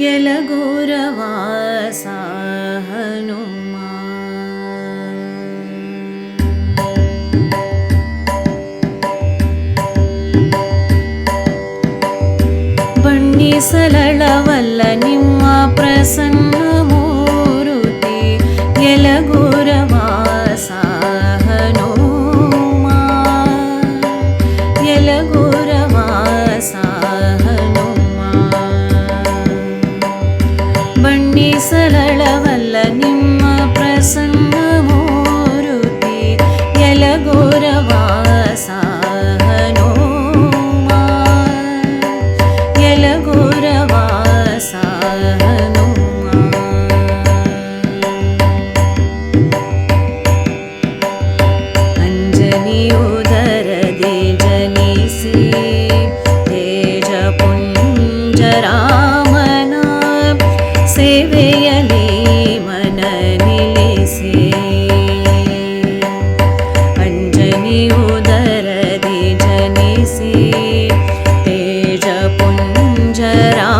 यलगोरवासाहनुमा बण्णि सलळवल्ल निम्मा प्रसन्न। राम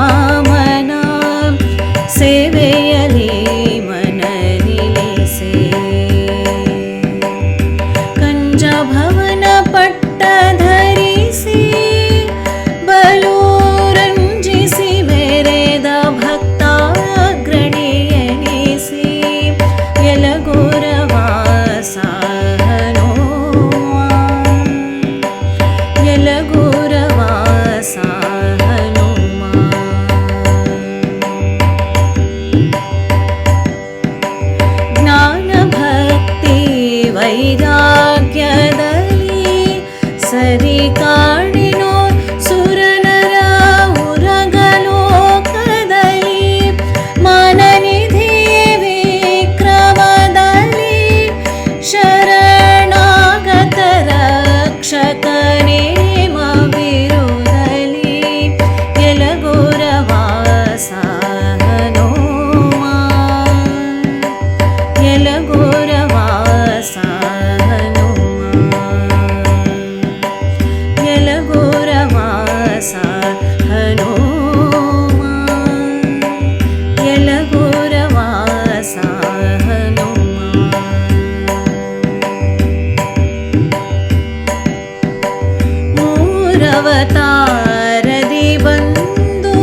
ಅವತಾರದಿ ಬಂದು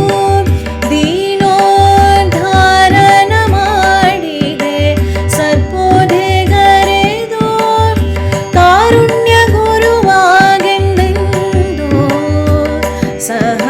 ದೀನೋದ್ಧಾರನ ಮಾಡಿದೆ. ಸರ್ಪೋಧೆಗರೆದು ಕಾರುಣ್ಯ ಗುರುವಾಗೆಂದೆಂದು ಸಹ